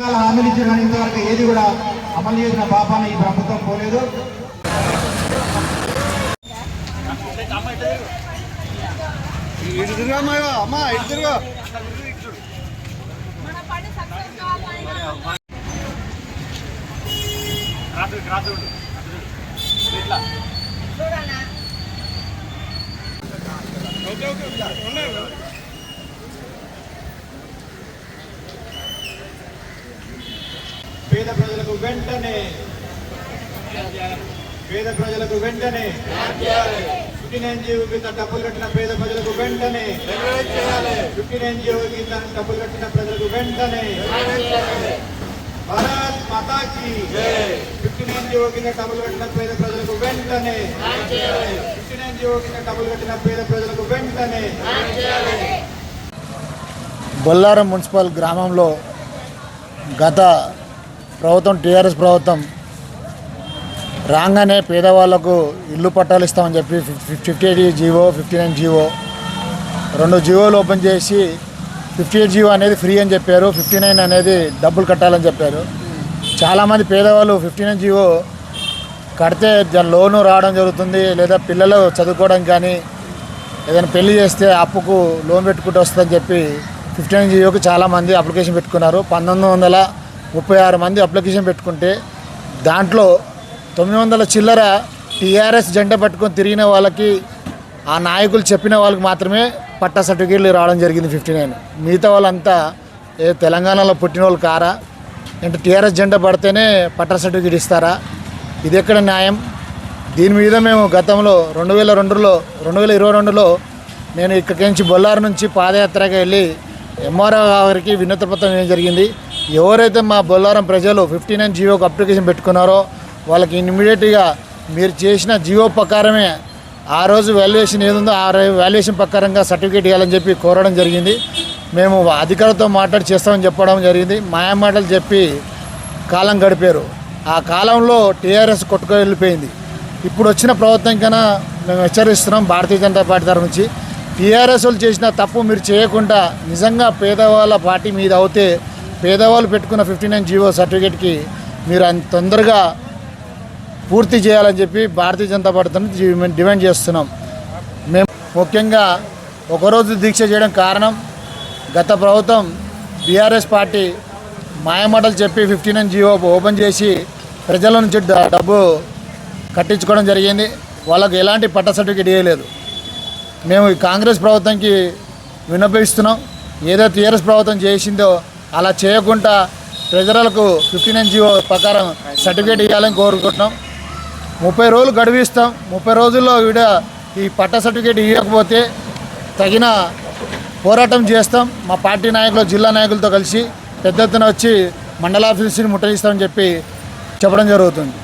హామీలు ఇచ్చిన ఇంతవరకు ఏది కూడా అమలు చేసిన పాపాన ఈ ప్రభుత్వం పోలేదు. ఇటు తిరుగు అమ్మా పేద ప్రజలకు వెంటనే. పేద ప్రజలకు వెంటనే. ఫిఫ్టీన్ ఎన్జిఓ కింద డబ్బులు కట్టిన పేద ప్రజలకు వెంటనే. ఫిఫ్టీన్ ఎన్జిఓ కింద డబ్బులు కట్టిన ప్రజలకు వెంటనే. భారత్ మాతాకి. ఫిఫ్టీన్ ఎన్జిఓ కింద డబ్బులు కట్టిన పేద ప్రజలకు వెంటనే. ఫిఫ్టీన్ ఎన్జిఓ కింద డబ్బులు కట్టిన పేద ప్రజలకు వెంటనే. బొల్లారం మున్సిపల్ గ్రామంలో గత ప్రభుత్వం టీఆర్ఎస్ ప్రభుత్వం రాగానే పేదవాళ్ళకు ఇల్లు పట్టాలు ఇస్తామని చెప్పి fifty eight GO fifty nine GO రెండు జీవోలు ఓపెన్ చేసి ఫిఫ్టీ ఎయిట్ జీవో అనేది ఫ్రీ అని చెప్పారు ఫిఫ్టీ నైన్ అనేది డబ్బులు కట్టాలని చెప్పారు. చాలామంది పేదవాళ్ళు ఫిఫ్టీ నైన్ జీవో కడితే దాని లోను రావడం జరుగుతుంది లేదా పిల్లలు చదువుకోవడం కానీ ఏదైనా పెళ్ళి చేస్తే అప్పుకు లోన్ పెట్టుకుంటూ వస్తుందని చెప్పి ఫిఫ్టీ నైన్ జీవోకి చాలామంది అప్లికేషన్ పెట్టుకున్నారు. పంతొమ్మిది వందల ముప్పై ఆరు మంది అప్లికేషన్ పెట్టుకుంటే దాంట్లో తొమ్మిది వందల చిల్లర టీఆర్ఎస్ జెండా పట్టుకొని తిరిగిన వాళ్ళకి ఆ నాయకులు చెప్పిన వాళ్ళకి మాత్రమే పట్టా సర్టిఫికేట్లు రావడం జరిగింది ఫిఫ్టీ నైన్. మిగతా వాళ్ళంతా ఏ తెలంగాణలో పుట్టిన వాళ్ళు కారా? అంటే టీఆర్ఎస్ జెండా పడితేనే పట్టా సర్టిఫికేట్ ఇస్తారా? ఇది ఎక్కడ న్యాయం? దీని మీద మేము గతంలో రెండు వేల రెండులో రెండు వేల ఇరవై రెండులో నేను ఇక్కడి నుంచి బొల్లారు నుంచి పాదయాత్రగా వెళ్ళి ఎంఆర్ఓ గారికి వినతి పత్రం ఇవ్వడం జరిగింది? ఎవరైతే మా బొల్లారం ప్రజలు ఫిఫ్టీ నైన్ జియోకి అప్లికేషన్ పెట్టుకున్నారో వాళ్ళకి ఇమ్మీడియట్గా మీరు చేసిన జియో ప్రకారమే ఆ రోజు వాల్యుయేషన్ ఏదుందో ఆ వాల్యుయేషన్ ప్రకారంగా సర్టిఫికేట్ ఇవ్వాలని చెప్పి కోరడం జరిగింది. మేము అధికారులతో మాట్లాడి చేస్తామని చెప్పడం జరిగింది. మాయా మాటలు చెప్పి కాలం గడిపారు. ఆ కాలంలో టీఆర్ఎస్ కొట్టుకు వెళ్ళిపోయింది ఇప్పుడు వచ్చిన ప్రభుత్వం కన్నా మేము హెచ్చరిస్తున్నాం భారతీయ జనతా పార్టీ తరఫు నుంచి. టీఆర్ఎస్ వాళ్ళు చేసిన తప్పు మీరు చేయకుండా నిజంగా పేదవాళ్ళ పార్టీ మీద అవుతే పేదవాళ్ళు పెట్టుకున్న ఫిఫ్టీ నైన్ జీవో సర్టిఫికేట్కి మీరు అంత తొందరగా పూర్తి చేయాలని చెప్పి భారతీయ జనతా పార్టీ మేము డిమాండ్ చేస్తున్నాం. మేము ముఖ్యంగా ఒకరోజు దీక్ష చేయడం కారణం గత ప్రభుత్వం బీఆర్ఎస్ పార్టీ మాయమాటలు చెప్పి ఫిఫ్టీ నైన్ జీవో ఓపెన్ చేసి ప్రజల నుంచి డబ్బు కట్టించుకోవడం జరిగింది. వాళ్ళకు ఎలాంటి పట్ట సర్టిఫికేట్ ఇవ్వలేదు మేము ఈ కాంగ్రెస్ ప్రభుత్వంకి విన్నపిస్తున్నాం. ఏదో టీఆర్ఎస్ ప్రభుత్వం చేసిందో అలా చేయకుండా ప్రజలకు ఫిఫ్టీన్ ఎన్జిఓ ప్రకారం సర్టిఫికేట్ ఇవ్వాలని కోరుకుంటున్నాం. ముప్పై రోజులు గడువిస్తాం. ముప్పై రోజుల్లో వీడ ఈ పట్ట సర్టిఫికేట్ ఇవ్వకపోతే తగిన పోరాటం చేస్తాం. మా పార్టీ నాయకులు జిల్లా నాయకులతో కలిసి పెద్ద ఎత్తున వచ్చి మండల ఆఫీసుని ముట్టడిస్తామని చెప్పి చెప్పడం జరుగుతుంది.